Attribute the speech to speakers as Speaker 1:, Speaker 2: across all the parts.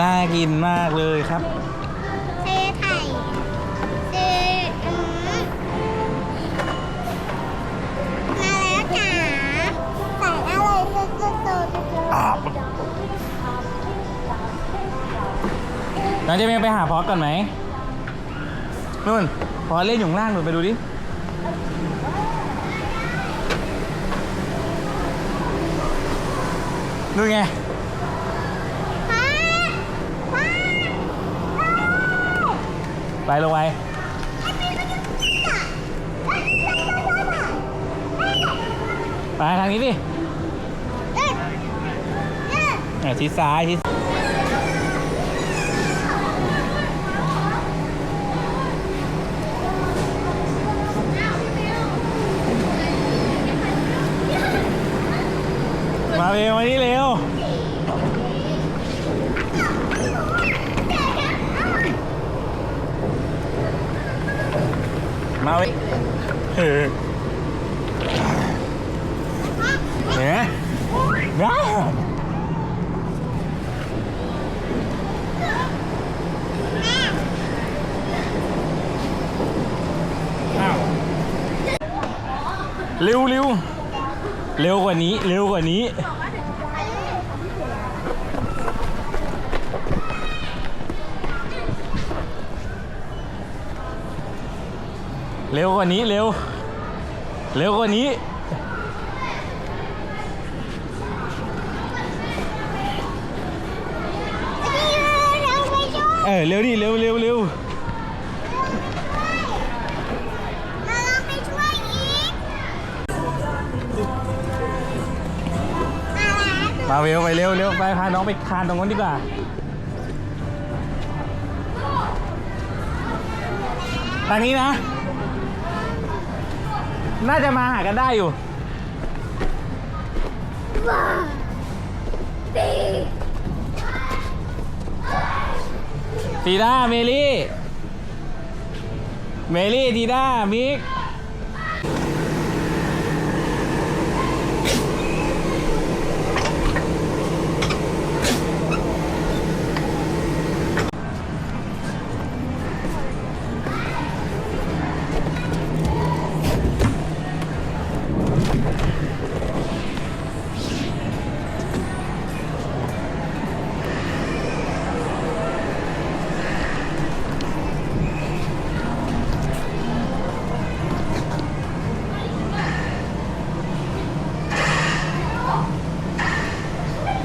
Speaker 1: น่ากินมากเลยครับ
Speaker 2: เทไข่เทอืมมาแล้วจ๋าใส่อะไรสุดสุดสุดสุด
Speaker 1: อะน้องเจะไปหาพอสก่อนไหมนู่นพอสเล่นอยู่ข้างล่างนู่นไปดูดิ นู่นไง
Speaker 2: ป้าป้า
Speaker 1: ไปลงไปไปทางนี้ดิชิดซ้ายชิดมาเร็วมานี่เร็ว มาเว้ย เออเห็นไหมว้าวอ้าวเร็วเร็วเร็วกว่านี้ เร็วกว่านี้ เร็วกว่านี้ เร็ว เร็วกว่านี้
Speaker 2: เราไปช่วย
Speaker 1: เออเร็วดิเร็วเร็วเร็ว
Speaker 2: เราลองไปช่วยอีกมาแล้ว
Speaker 1: มาเร็วไปเร็วเร็วไปพาน้องไปคานตรงนั้นดีกว่าทางนี้นะ น่าจะมาหากันได้อยู่
Speaker 2: ว้าวดี
Speaker 1: ทีด้าเมลี่ เมลี่ทีด้ามิก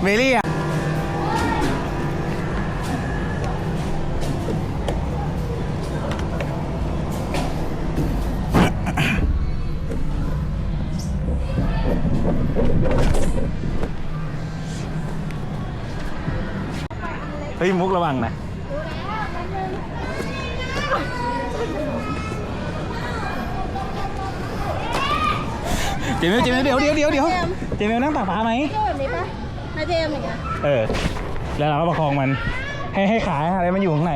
Speaker 1: เมลี่อะเฮ้ยมุกระวังนะเจมิวเจมิวเดี๋ ยวเดี๋ยวเดี๋ยวเดี๋ยวเจมิวนั่ง
Speaker 2: เที่ยวแบบนี้ปะนาเจมส์อย่างเงี้ย
Speaker 1: เออ แล้วเราก็ประคองมัน ให้ให้ขาอะไรมันอยู่ข้างใน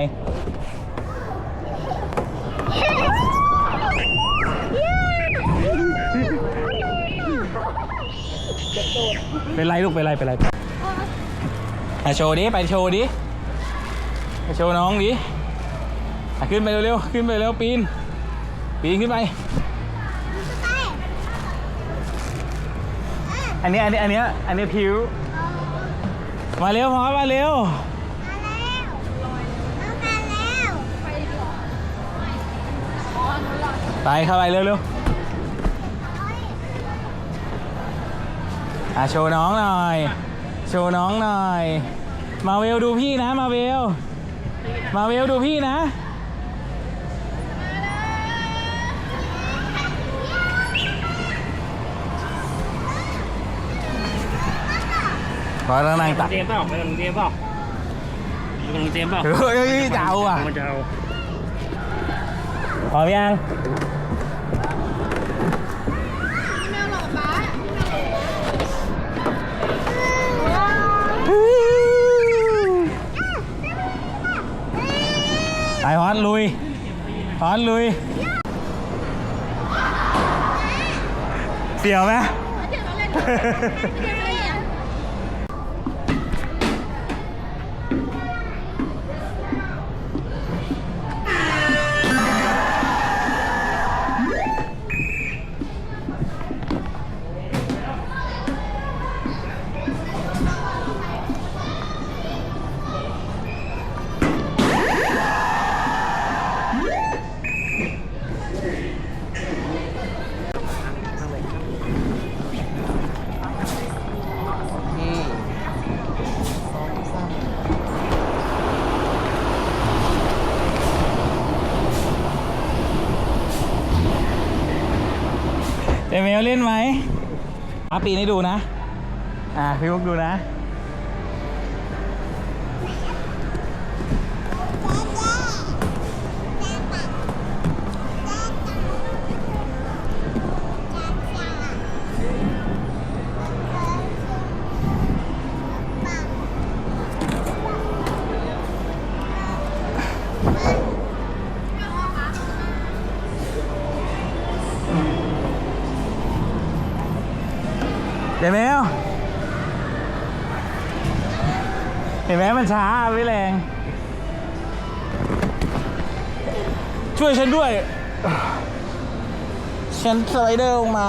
Speaker 1: เป็นไรลูกเป็นไรเป็นไรอะโชว์ดิไปโชว์ดิไปโชว์น้องดิอะขึ้นไปเร็วๆขึ้นไปเร็วปีน ปีนขึ้นไป อันนี้อันนี้อันนี้อันนี้ผิว มาเร็วพอมาเร็ว
Speaker 2: มาแล้ว
Speaker 1: ไปเข้าไปเร็วเร็วอะโชว์น้องหน่อย โชว์น้องหน่อย มาเวลดูพี่นะ มาเวล มาเวลดูพี่นะ พอแล้วนั่งตัก
Speaker 3: เจมส์เปล่ามันเจมส์เปล่ามันเจมส์เปล่า
Speaker 1: เฮ้ยเฮ้ยจะเอาอะ
Speaker 3: มันจะเอา
Speaker 1: พร้อมยังไปฮอนลุยฮอนลุย เสียวไหม
Speaker 2: เม
Speaker 1: ลเล่นไหมอาปีนี้ดูนะ อ่าพี่มุกดูนะ มมันช้าไม่แรง ช่วยฉันด้วย ฉันสไลเดอร์ลงมา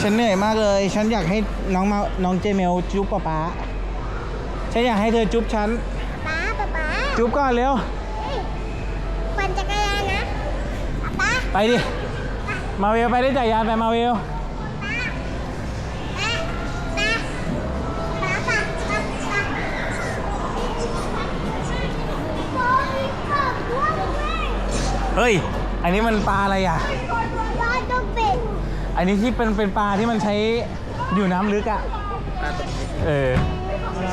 Speaker 1: ฉันเหนื่อยมากเลย ฉันอยากให้น้องมาน้องเจเมลจุ๊บป๊าป๊าฉันอยากให้เธอจุ๊บฉัน
Speaker 2: ป๊าป๊าป๊า
Speaker 1: จุ๊บก่อนเร็ว
Speaker 2: ปั่นจักรยานนะป๊า
Speaker 1: ไปดิ มาเวลไปได้จักรยานไปมาเวล เฮ้ย อันนี้มันปลาอะไรอะ
Speaker 2: รอดต้องเป็ด
Speaker 1: อันนี้ที่เป็นเป็นปลาที่มันใช้อยู่น้ำลึกอะ เอออะไร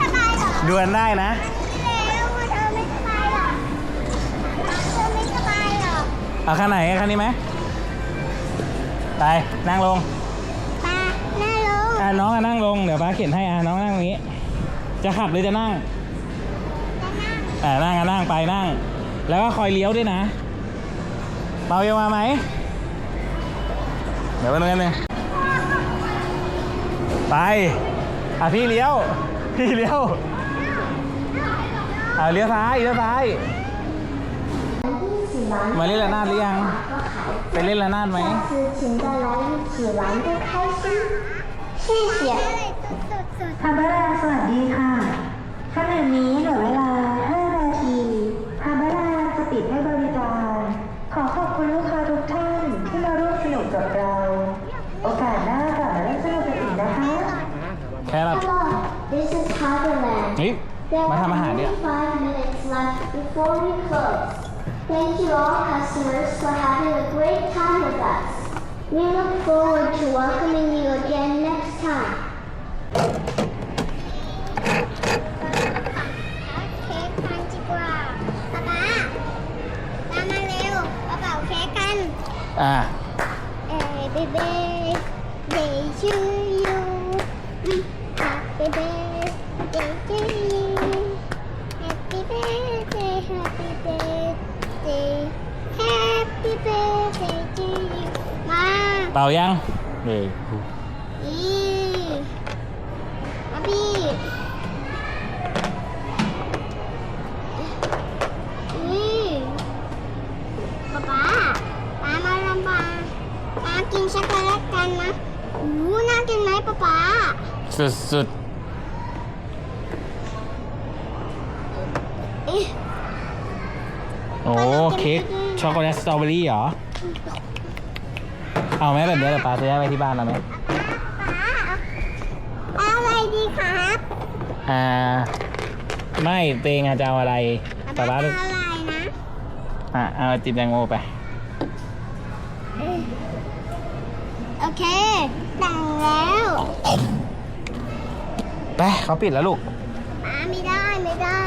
Speaker 2: สบายเหรอ
Speaker 1: ดวนได้นะ
Speaker 2: แล้วเธอไม่สบายเหรอเธอไม่สบายเหรอ
Speaker 1: เอาคันไหนเอาคันนี้ไหม ไป นั่งลง
Speaker 2: ป๊าหน้าลง
Speaker 1: อะน้องอะนั่งลง เดี๋ยวป้าเข็นให้อะน้องนั่งตรงนี้ จะขับหรือจะนั่ง
Speaker 2: จะนั่ง
Speaker 1: อ่านั่งอ่ะนั่งไปนั่ง แล้วก็คอยเลี้ยวด้วยนะเมาเยมาไหม เดี๋ยวไปตรงนั้นเลยไป อ่ะพี่เลี้ยว พี่เลี้ยว อ่าเลี้ยวซ้ายเลี้ยวซ้าย มาเล่นระนาดหรือยัง ไปเล่นระนาดไหม
Speaker 2: 下次请再来一起玩个开心。谢谢。
Speaker 4: มา
Speaker 2: are
Speaker 1: ทำอาหารเนี่ย
Speaker 2: only five minutes left before we close. Thank you all customers for having a great time with us. We look forward to welcoming you again next time. เค้กกันดีกว่าป๊าป๊าตามมาเร็วมาเป่าเค้กกัน
Speaker 1: อ่า
Speaker 2: Happy birthday to you. Happy birthday to you. Happy birthday, happy birthday. Happy birthday to you. มา
Speaker 1: เป่ายังเฮ้ย
Speaker 2: อีมาพี่อีป๊าป๊าป๊ามาลำบากป๊ากินช็อกโกแลตกันนะอู้น่ากินไหมป๊าป๊า
Speaker 1: สุดสุ โอ้เค้กช็อกโกแลตสตรอเบอรี่เหรอ เอาไหมแบบนี้เดี๋ยวป้าจะย้ายไปที่บ้านเราไหม
Speaker 2: ป๊าเอาอะไรดีครับ
Speaker 1: อ่า ไม่เตงอาจจะเอาอะไรป้าป้า
Speaker 2: เอา
Speaker 1: ลูก
Speaker 2: อะไรนะ
Speaker 1: อะเอาไอติมแตงโมไป
Speaker 2: โอเคแต่งแล้ว
Speaker 1: ไปเขาปิดแล้วลูก
Speaker 2: ป๊าไม่ได้ไม่ได้